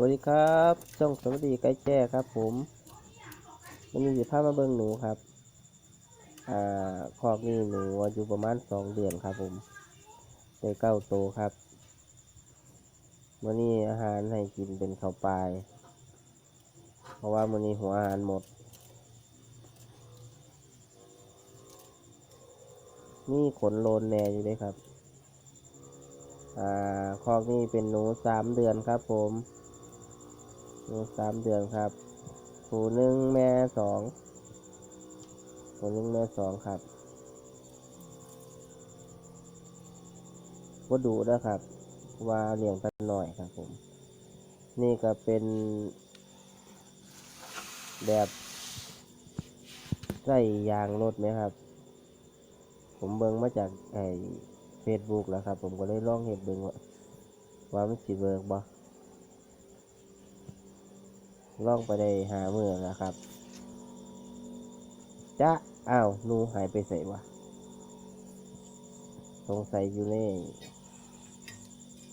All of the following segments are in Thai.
วัสดีครับช่องสวัสดีไก่แจ้ครับ ผมวันนี้สิพามาเบิ่งหนูครับ อ่าคอกนี้หนูอายุประมาณสองเดือนครับ ผมได้เก้าโตครับวันนี้อาหารให้กินเป็นข้าวปลาย เพราะว่าวันนี้หัวอาหารหมด นี่ขนโลนแน่อยู่เลยครับ อ่าคอกนี้เป็นหนูสามเดือนครับ ผม หนูสามเดือนครับผูหนึ่งแม่สองผูหนึ่งแม่สองครับก็ดูนะครับ ว่าเลี้ยงกันหน่อยครับผม นี่ก็เป็น แบบใส่ยางรถไหมครับ ผมเบิ่งมาจากไอ้เฟซบุ๊กแล้วครับ ผมก็เลยลองเห็นเบิ่งว่าว่ามันสิเบิร์กบ่ ลองไปได้หาเมือแล้วครับจ้าอ้าวหนูหายไปใส่วะสงสัยอยู่ใน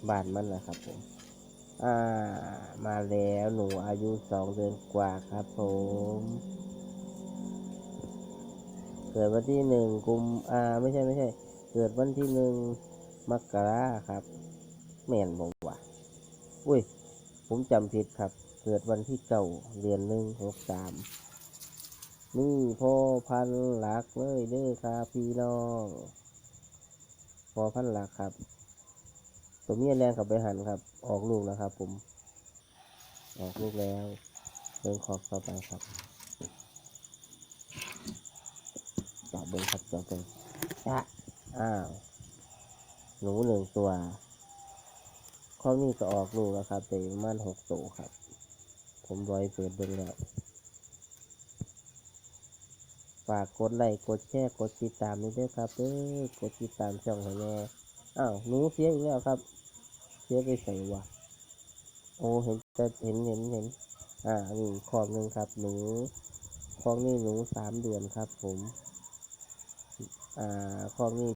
บ้านมันนะครับผม อ่า มาแล้วหนูอายุสองเดือนกว่าครับผม เกิดวันที่หนึ่งกุมอ่าไม่ใช่ไม่ใช่ เกิดวันที่หนึ่งมกราครับแม่นบอกว่าอุ้ย ผมจำผิดครับ เกิดวันที่เก้าเดือนหนึ่งหกสามนี่พ่อพันธุ์หลักเลยเด้อครับพี่น้องพ่อพันธุ์หลักครับ ตัวเมียแรงกับไปหันครับ ออกลูกแล้วครับ ผม ออกลูกแล้วเดินขอบต่อไปครับจับเบิ้งครับจับเบิ้งจ้ะอ้าวหนูหนึ่งตัว ข้อนี้ก็ออกลูกแล้วครับแต่ประมาณหกตัวครับ ผมรอยเปิดเบิ้งแล้วฝากกดไลค์กดแชร์กดติดตามด้วยครับเด้กดติดตามช่องให้แน่อ้าวหนูเสียอีกแล้วครับ เสียไปใส่วะโอ้เห็นจะเห็นเห็นเห็นอ่านี่ขอบหนึ่งครับ หนูคอกนี้หนูสามเดือนครับ ผม อ่าคอกนี้